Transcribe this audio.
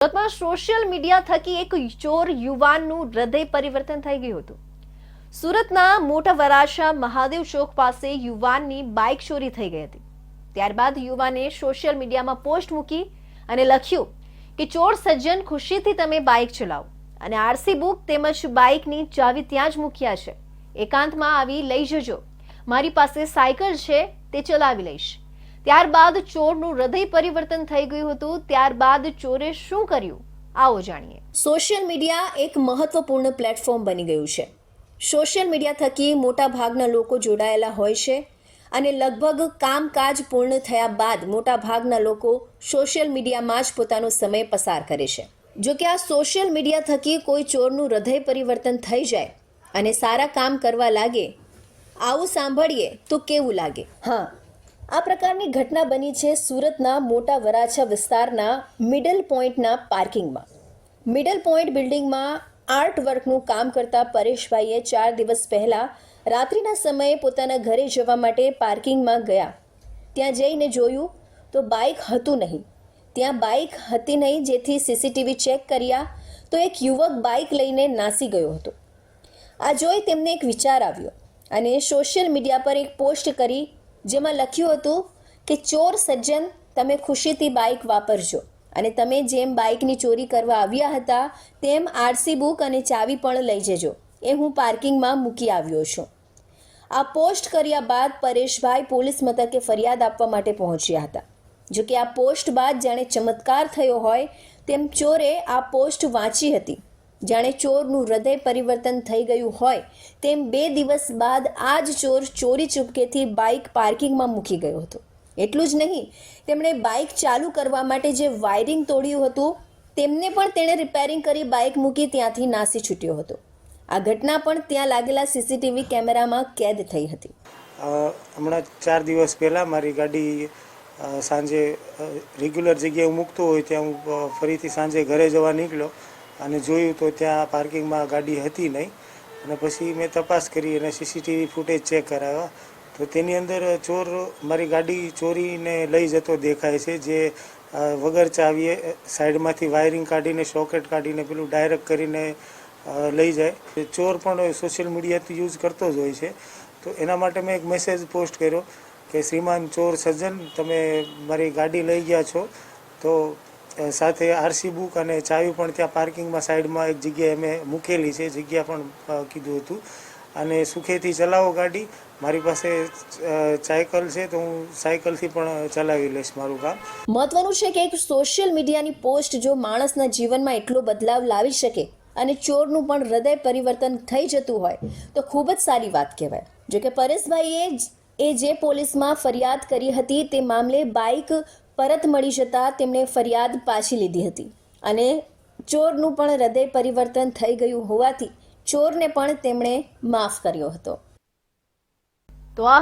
સુરતમાં social media થકી એક ચોર યુવાનનું હૃદય પરિવર્તન થઈ ગયું હતું. સુરતના મોટા વરાછા મહાદેવ ચોક પાસે યુવાનની બાઇક ચોરી થઈ ગઈ હતી. ત્યારબાદ યુવાને સોશિયલ મીડિયામાં પોસ્ટ મૂકી અને લખ્યું કે, ચોર સજ્જન, ખુશીથી તમે બાઇક ચલાવો. અને આરસી બુક તેમજ બાઇકની ચાવી ત્યાં જ મૂક્યા છે. એકાંતમાં આવી લઈ જજો. મારી પાસે સાયકલ છે, તે ચલાવી લઈશ. ત્યારબાદ ચોરનું હૃદય પરિવર્તન થઈ ગયું હતું. ત્યારબાદ ચોરે શું કર્યું? આવો જાણીએ. સોશિયલ મીડિયા એક મહત્વપૂર્ણ પ્લેટફોર્મ બની ગયું છે. સોશિયલ મીડિયા થકી મોટા ભાગના લોકો જોડાયેલા હોય છે અને લગભગ કામકાજ પૂર્ણ થયા બાદ મોટા ભાગના લોકો સોશિયલ મીડિયામાં જ પોતાનો સમય પસાર કરે છે. જો કે આ સોશિયલ મીડિયા થકી કોઈ ચોરનું હૃદય પરિવર્તન થઈ જાય અને સારા કામ કરવા લાગે આવું સાંભળીએ તો કેવું લાગે? હા આ પ્રકારની ઘટના બની છે સુરતના મોટા વરાછા વિસ્તારના મિડલ પોઈન્ટના પાર્કિંગમાં. મિડલ પોઈન્ટ બિલ્ડિંગમાં આર્ટ વર્કનું કામ કરતા પરેશભાઈએ ચાર દિવસ પહેલાં રાત્રિના સમયે પોતાના ઘરે જવા માટે પાર્કિંગમાં ગયા. ત્યાં જઈને જોયું તો બાઇક હતું નહીં. ત્યાં બાઇક હતી નહીં જેથી સીસીટીવી ચેક કર્યા તો એક યુવક બાઇક લઈને નાસી ગયો હતો. આ જોઈ તેમને એક વિચાર આવ્યો અને સોશિયલ મીડિયા પર એક પોસ્ટ કરી જેમાં લખ્યું હતું કે ચોર સજ્જન, તમે ખુશીથી બાઇક વાપરજો. અને તમે જેમ બાઇકની ચોરી કરવા આવ્યા હતા, તેમ આરસી બુક અને ચાવી પણ લઈ જજો. એ હું પાર્કિંગમાં મૂકી આવ્યો છું. આ પોસ્ટ કર્યા બાદ પરેશભાઈ પોલીસ મથકે ફરિયાદ આપવા માટે પહોંચ્યા હતા. જોકે આ પોસ્ટ બાદ જાણે ચમત્કાર થયો હોય, તેમ ચોરે આ પોસ્ટ વાંચી હતી. જાણે ચોરનું હૃદય પરિવર્તન થઈ ગયું હોય, તેમ બે દિવસ બાદ આ જ ચોર ચોરી ચૂપકેથી બાઇક પાર્કિંગમાં મૂકી ગયો હતો. એટલું જ નહીં, તેમણે બાઇક ચાલુ કરવા માટે જે વાયરિંગ તોડ્યું હતું, તેમને પણ તેણે રિપેરિંગ કરી બાઇક મૂકી ત્યાંથી નાસી છૂટ્યો હતો. આ ઘટના પણ ત્યાં લાગેલા સીસીટીવી કેમેરામાં કેદ થઈ હતી. હમણાં ચાર દિવસ પહેલાં મારી ગાડી સાંજે રેગ્યુલર જગ્યાએ મૂકતો હોય ત્યાં હું ફરીથી સાંજે ઘરે જવા નીકળ્યો. અને જોયું તો ત્યાં પાર્કિંગમાં ગાડી હતી નહીં. અને પછી મેં તપાસ કરી અને સીસીટીવી ફૂટેજ ચેક કરાવ્યા તો તેની અંદર ચોર મારી ગાડી ચોરીને લઈ જતો દેખાય છે, જે વગર ચાવીએ સાઈડમાંથી વાયરિંગ કાઢીને, સોકેટ કાઢીને, પેલું ડાયરેક્ટ કરીને લઈ જાય. ચોર પણ સોશિયલ મીડિયાથી યુઝ કરતો જ હોય છે. તો એના માટે મેં એક મેસેજ પોસ્ટ કર્યો કે, શ્રીમાન ચોર સજ્જન, તમે મારી ગાડી લઈ ગયા છો. તો સાથે આરસી બુક અને ચાવી પણ ત્યાં પાર્કિંગમાં સાઈડમાં એક જગ્યાએ મેં મૂકેલી છે, જગ્યા પણ કીધું હતું. અને સુખેથી ચલાવો ગાડી. મારી પાસે સાયકલ છે તો હું સાયકલથી પણ ચલાવી લઈશ મારું કામ. મહત્વનું છે કે એક સોશિયલ મીડિયાની પોસ્ટ જો માણસના જીવનમાં એટલો બદલાવ લાવી શકે અને ચોરનું પણ હૃદય પરિવર્તન થઈ જતું હોય, તો ખૂબ જ સારી વાત કહેવાય. જો કે પરેશભાઈએ એ જે પોલીસમાં ફરિયાદ કરી હતી તે મામલે બાઇક પરત મળી જતાં તેમણે ફરિયાદ પાછી લીધી હતી. અને ચોરનું પણ હૃદય પરિવર્તન થઈ ગયું હોવાથી ચોરને પણ તેમણે માફ કર્યો હતો. તો આ